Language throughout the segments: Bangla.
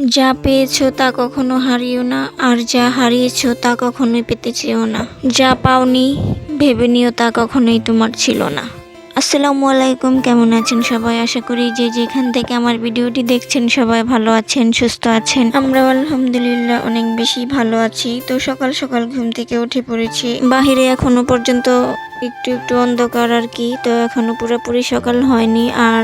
যা পেয়েছ তা কখনো হারিও না, আর যা হারিয়েছো তা কখনোই পেতে চেও না। যা পাওনি, ভেবে নিও তা কখনোই তোমার ছিল না। আসসালামু আলাইকুম, কেমন আছেন সবাই? আশা করি যে যেখান থেকে আমার ভিডিওটি দেখছেন সবাই ভালো আছেন, সুস্থ আছেন। আমরা আলহামদুলিল্লাহ অনেক বেশি ভালো আছি। তো সকাল সকাল ঘুম থেকে উঠে পড়েছি। বাহিরে এখনও পর্যন্ত একটু একটু অন্ধকার আর কি, তো এখনও পুরোপুরি সকাল হয়নি। আর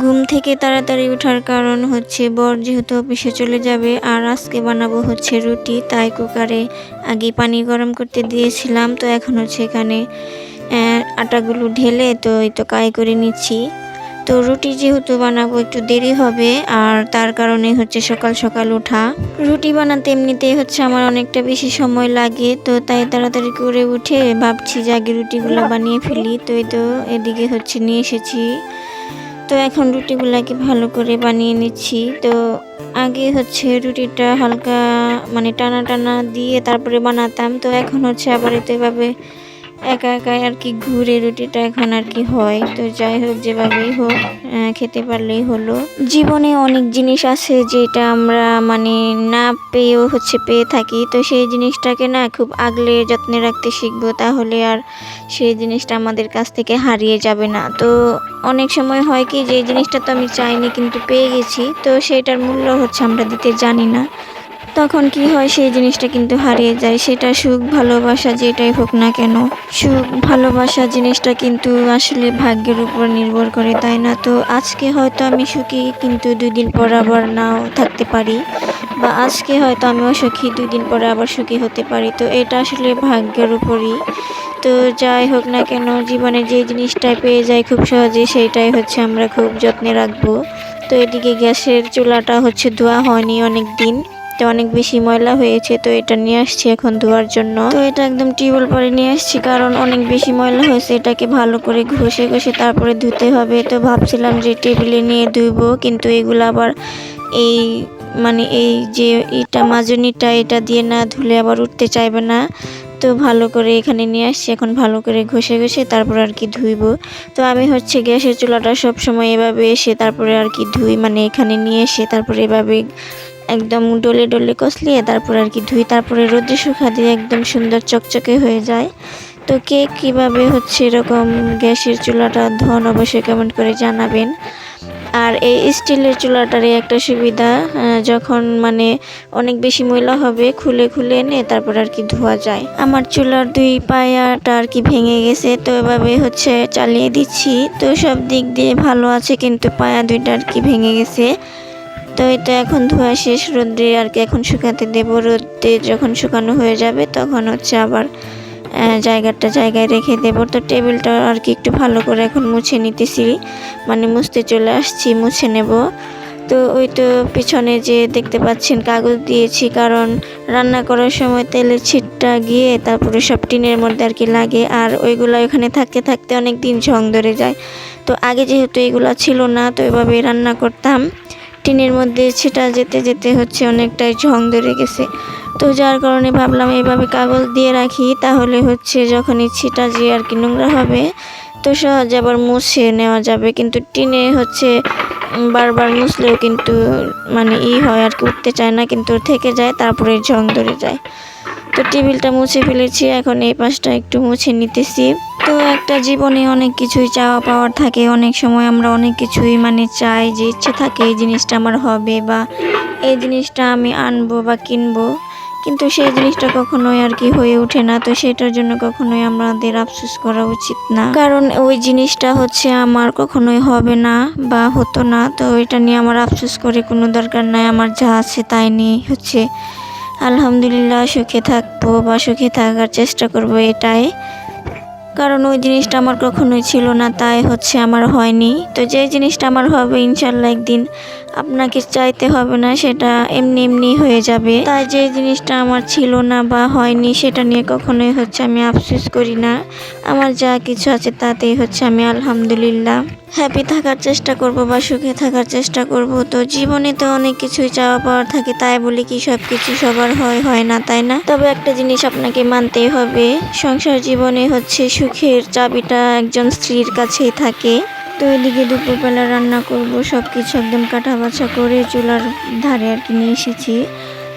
ঘুম থেকে তাড়াতাড়ি ওঠার কারণ হচ্ছে, বর যেহেতু অফিসে চলে যাবে, আর আজকে বানাবো হচ্ছে রুটি, তাই কুকারে আগে পানি গরম করতে দিয়েছিলাম, তো এখন হচ্ছে এখানে আটাগুলো ঢেলে, তো এই তো কাই করে নিচ্ছি। তো রুটি যেহেতু বানাবো একটু দেরি হবে, আর তার কারণে হচ্ছে সকাল সকাল ওঠা। রুটি বানাতে এমনিতেই হচ্ছে আমার অনেকটা বেশি সময় লাগে, তো তাই তাড়াতাড়ি করে উঠে ভাবছি যে আগে রুটিগুলো বানিয়ে ফেলি। তো এই তো এদিকে হচ্ছে নিয়ে এসেছি। তো এখন রুটিগুলাকে ভালো করে বানিয়ে নিচ্ছি। তো আগে হচ্ছে রুটিটা হালকা মানে টানা টানা দিয়ে তারপরে বানাতাম। তো এখন হচ্ছে আবার এতে এভাবে একা একা আর কি ঘুরে রুটিটা এখন আর কি হয়। তো যাই হোক, যেভাবেই হোক খেতে পারলেই হলো। জীবনে অনেক জিনিস আছে যেটা আমরা মানে না পেয়েও হচ্ছে পেয়ে থাকি। তো সেই জিনিসটাকে না খুব আগলে যত্নে রাখতে শিখব, তাহলে আর সেই জিনিসটা আমাদের কাছ থেকে হারিয়ে যাবে না। তো অনেক সময় হয় কি, যে জিনিসটা তো আমি চাইনি কিন্তু পেয়ে গেছি, তো সেটার মূল্য হচ্ছে আমরা দিতে জানি না। তখন কি হয়, সেই জিনিসটা কিন্তু হারিয়ে যায়। সেটা সুখ, ভালোবাসা যেটাই হোক না কেন। সুখ, ভালোবাসা জিনিসটা কিন্তু আসলে ভাগ্যের উপর নির্ভর করে, তাই না? তো আজকে হয়তো আমি সুখী, কিন্তু দুই দিন পর আবার নাও থাকতে পারি। বা আজকে হয়তো আমিও সুখী দুই দিন পরে আবার সুখী হতে পারি। তো এটা আসলে ভাগ্যের উপরই। তো যাই হোক না কেন, জীবনে যে জিনিসটাই পেয়ে যাই খুব সহজে সেইটাই হচ্ছে আমরা খুব যত্নে রাখব। তো এদিকে গ্যাসের চুলাটা হচ্ছে ধোয়া হয়নি অনেক দিন তো অনেক বেশি ময়লা হয়েছে, তো এটা নিয়ে আসছি এখন ধোয়ার জন্য। তো এটা একদম টিউবওয়েল পরে নিয়ে আসছি, কারণ অনেক বেশি ময়লা হয়েছে, এটাকে ভালো করে ঘষে ঘষে তারপরে ধুতে হবে। তো ভাবছিলাম যে টেবিলে নিয়ে ধুইবো কিন্তু এগুলো আবার এই মানে এই যে এটা মাজনিটা, এটা দিয়ে না ধুলে আবার উঠতে চাইবে না। তো ভালো করে এখানে নিয়ে আসছি, এখন ভালো করে ঘষে ঘষে তারপর আর কি ধুইব। তো আমি হচ্ছে গ্যাসের চুলাটা সব সময় এভাবে এসে তারপরে আর কি ধুই মানে এখানে নিয়ে এসে তারপরে এভাবে একদম ডলে ডলে কষলিয়ে তারপর আর কি ধুই। তারপরে রোদে শুকা দিয়ে একদম সুন্দর চকচকে হয়ে যায়। তো কে কীভাবে হচ্ছে এরকম গ্যাসের চুলাটা ধন অবশ্যই কমেন্ট করে জানাবেন। আর এই স্টিলের চুলাটারই একটা সুবিধা যখন মানে অনেক বেশি ময়লা হবে, খুলে খুলে এনে তারপর আর কি ধোয়া যায়। আমার চুলার দুই পায়াটা আর কি ভেঙে গেছে, তো এভাবে হচ্ছে চালিয়ে দিচ্ছি। তো সব দিক দিয়ে ভালো আছে, কিন্তু পায়া দুইটা আর কি ভেঙে গেছে। তো এটা এখন ধোয়া শেষ রোদ্রে আর কি এখন শুকাতে দেবো। রোদে যখন শুকানো হয়ে যাবে তখন হচ্ছে আবার জায়গাটা জায়গায় রেখে দেবো। তো টেবিলটা আর কি একটু ভালো করে এখন মুছে নিতেছি। মানে মুছতে চলে আসছি, মুছে নেব। তো ওই তো পিছনে যে দেখতে পাচ্ছেন কাগজ দিয়েছি, কারণ রান্না করার সময় তেলের ছিটটা গিয়ে তারপরে সব টিনের মধ্যে আর কি লাগে। আর ওইগুলো ওখানে থাকতে থাকতে অনেক দিন ঝং ধরে যায়। তো আগে যেহেতু এগুলো ছিল না, তো এভাবে রান্না করতাম। টিনের মধ্যে সেটা যেতে যেতে হচ্ছে অনেকটাই ঝং ধরে গেছে। তো যার কারণে ভাবলাম এইভাবে কাগজ দিয়ে রাখি, তাহলে হচ্ছে যখনই ছিটা যে আর কি নোংরা হবে, তো সহজে আবার মুছে নেওয়া যাবে। কিন্তু টিনে হচ্ছে বারবার মুছলেও কিন্তু মানে ই হয় আর কি, উঠতে চায় না, কিন্তু থেকে যায়, তারপরে ঝং ধরে যায়। তো টেবিলটা মুছে ফেলেছি, এখন এই পাশটা একটু মুছে নিতেছি। তো একটা জীবনে অনেক কিছুই চাওয়া পাওয়ার থাকে, অনেক সময় আমরা অনেক কিছুই মানে চাই যে ইচ্ছে থাকে এই জিনিসটা আমার হবে বা এই জিনিসটা আমি আনব বা কিনবো। কিন্তু সেই জিনিসটা কখনোই আর কি হয়ে ওঠে না, তো সেটার জন্য কখনোই আমাদের আফসোস করা উচিত না। কারণ ওই জিনিসটা হচ্ছে আমার কখনোই হবে না বা হতো না, তো এটা নিয়ে আমার আফসোস করে কোনো দরকার নাই, আমার যা আছে তাই নিয়ে হচ্ছে আলহামদুলিল্লাহ, সুখে থাকব বা সুখে থাকার চেষ্টা করব এটাই। কারণ ওই জিনিসটা আমার কখনোই ছিল না, তাই হচ্ছে আমার হয়নি। তো যে জিনিসটা আমার হবে, ইনশাল্লাহ একদিন আপনাকে চাইতে হবে না, সেটা এমনি এমনি হয়ে যাবে। তাই যে জিনিসটা আমার ছিল না বা হয়নি, সেটা নিয়ে কখনোই হচ্ছে আমি আফসোস করি না। আমার যা কিছু আছে তাতেই হচ্ছে আমি আলহামদুলিল্লাহ। হ্যাপি থাকার চেষ্টা করব বা সুখে থাকার চেষ্টা করব। তো জীবনে তো অনেক কিছুই চাওয়া পাওয়ার থাকে, তাই বলে কি সব কিছু সবার হয় হয় না, তাই না? তবে একটা জিনিস আপনাকে মানতেই হবে, সংসার জীবনে হচ্ছে সুখের চাবিটা একজন স্ত্রীর কাছেই থাকে। তো এদিকে দুপুরবেলা রান্না করব সব কিছু একদম কাটা বাছা করে চুলার ধারে আর কি নিয়ে এসেছি।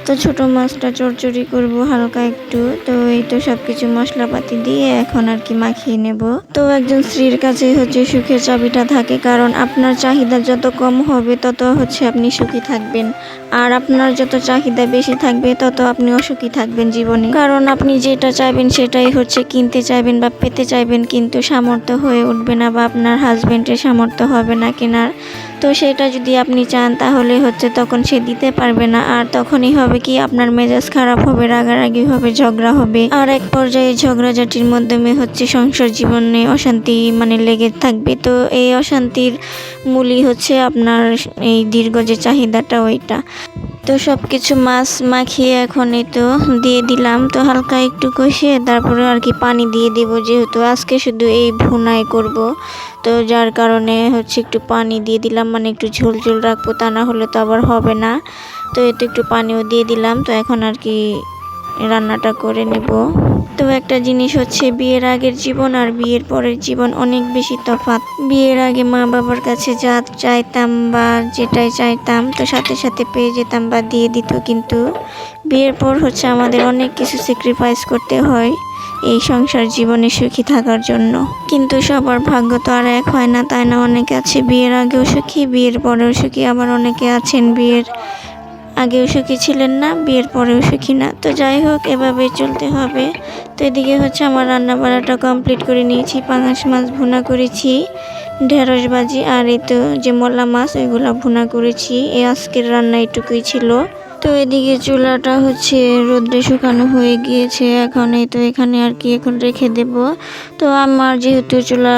তো ছোট মাছটা চড়চড়ি করব হালকা একটু। তো এই তো সব কিছু মশলাপাতি দিয়ে এখন আর কি মাখিয়ে নেব। তো একজন স্ত্রীর কাছে হচ্ছে সুখের চাবিটা থাকে কারণ আপনার চাহিদা যত কম হবে তত হচ্ছে আপনি সুখী থাকবেন। আর আপনার যত চাহিদা বেশি থাকবে তত আপনি অসুখী থাকবেন জীবনে। কারণ আপনি যেটা চাইবেন সেটাই হচ্ছে কিনতে চাইবেন বা পেতে চাইবেন কিন্তু সামর্থ্য হয়ে উঠবে না বা আপনার হাজবেন্ডের সামর্থ্য হবে না কেনার। তো সেটা যদি আপনি চান, তাহলে হচ্ছে তখন সে দিতে পারবে না। আর তখনই হবে কি, আপনার মেজাজ খারাপ হবে, রাগারাগি হবে, ঝগড়া হবে। আর এক পর্যায়ে ঝগড়াঝাটির মাধ্যমে হচ্ছে সংসার জীবনে অশান্তি মানে লেগে থাকবে। তো এই অশান্তির মূলই হচ্ছে আপনার এই দীর্ঘ যে চাহিদাটা ওইটা তো সব কিছু মাছ মাখিয়ে এখনই তো দিয়ে দিলাম। তো হালকা একটু কষিয়ে তারপরে আর কি পানি দিয়ে দিব, যেহেতু আজকে শুধু এই ভুনাই করব। তো যার কারণে হচ্ছে একটু পানি দিয়ে দিলাম মানে একটু ঝোল ঝোল রাখব, তা না হলে তো আবার হবে না। তো এতে একটু পানিও দিয়ে দিলাম, তো এখন আর কি রান্নাটা করে নেব। তো একটা জিনিস হচ্ছে বিয়ের আগের জীবন আর বিয়ের পরের জীবন অনেক বেশি তফাৎ। বিয়ের আগে মা বাবার কাছে যা চাইতাম বা যেটাই চাইতাম, তো সাথে সাথে পেয়ে যেতাম বা দিয়ে দিত। কিন্তু বিয়ের পর হচ্ছে আমাদের অনেক কিছু স্যাক্রিফাইস করতে হয় এই সংসার জীবনে সুখী থাকার জন্য। কিন্তু সবার ভাগ্য তো আর এক হয় না, তাই না? অনেকে আছে বিয়ের আগেও সুখী, বিয়ের পরেও সুখী, আবার অনেকে আছেন বিয়ের আগেও সুখী ছিলেন না, বিয়ের পরেও সুখী না। তো যাই হোক, এভাবেই চলতে হবে। তো এদিকে হচ্ছে আমার রান্না বাড়াটা কমপ্লিট করে নিয়েছি, পাঙাশ মাছ ভুনা করেছি, ঢেঁড়স ভাজি, আর এই তো যে মোলা মাছ ওইগুলো ভুনা করেছি। এই আজকের রান্না এটুকুই ছিল। তো এদিকে চুলাটা হচ্ছে রোদ্রে শুকানো হয়ে গিয়েছে। এখন এই তো এখানে আর কি এখন রেখে দেব। তো আমার যেহেতু চুলা